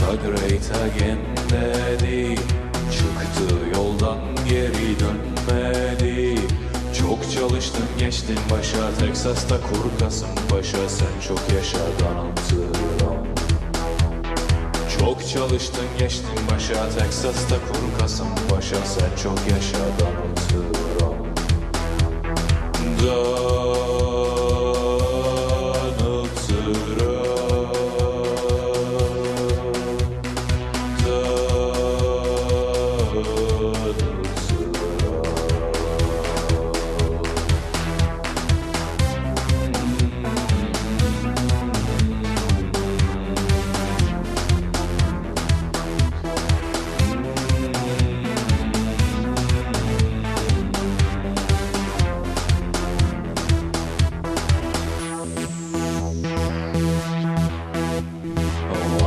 America great again dedi Çıktı yoldan geri dönmedi. Çok çalıştın geçtin başa. Teksas'ta kur Kasımpaşa Sen çok yaşadan anlatırım Çok çalıştın geçtin başa. Teksas'ta kur Kasımpaşa Sen çok yaşadan anlatırım Danıtırım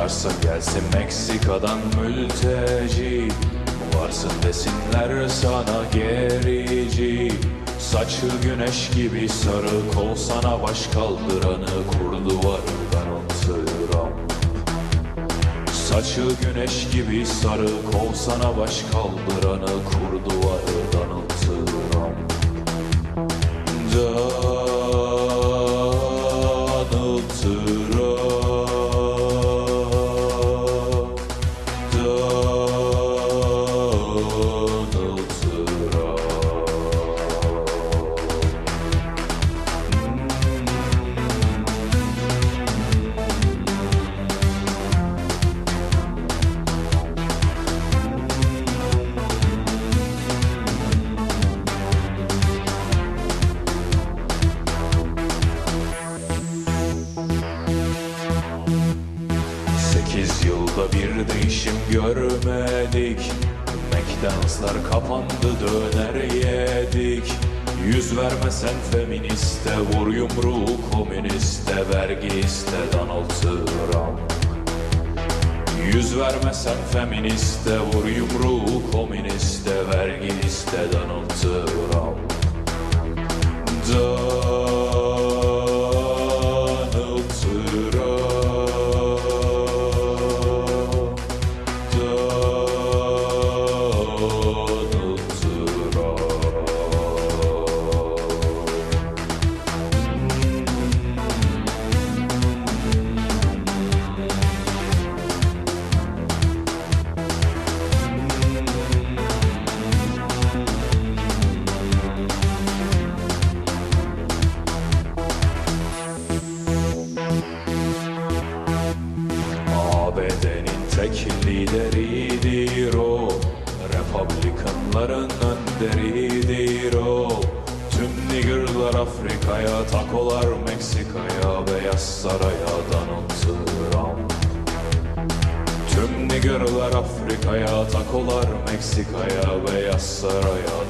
Varsa gelsin Meksika'dan mülteci. Varsın desinler sana gerici. Saçı güneş gibi sarı kol sana baş kaldıranı Kur duvarından oturam Saçı güneş gibi sarı kol sana baş kaldıranı Kur Sekiz yılda bir değişim görmedik. McDonald'slar kapandı döner yedik. Yüz vermesen feministe Vur yumruğu komüniste Vergi iste Donald Trump. Yüz vermesen feministe Vur yumruğu komüniste Vergi iste Donald Trump. Donald Republikanların önderidir o Tüm niggerlar Afrika'ya Takolar Meksika'ya Beyaz Saray'a Donald Trump Tüm niggerlar Afrika'ya Takolar Meksika'ya Beyaz Saray'a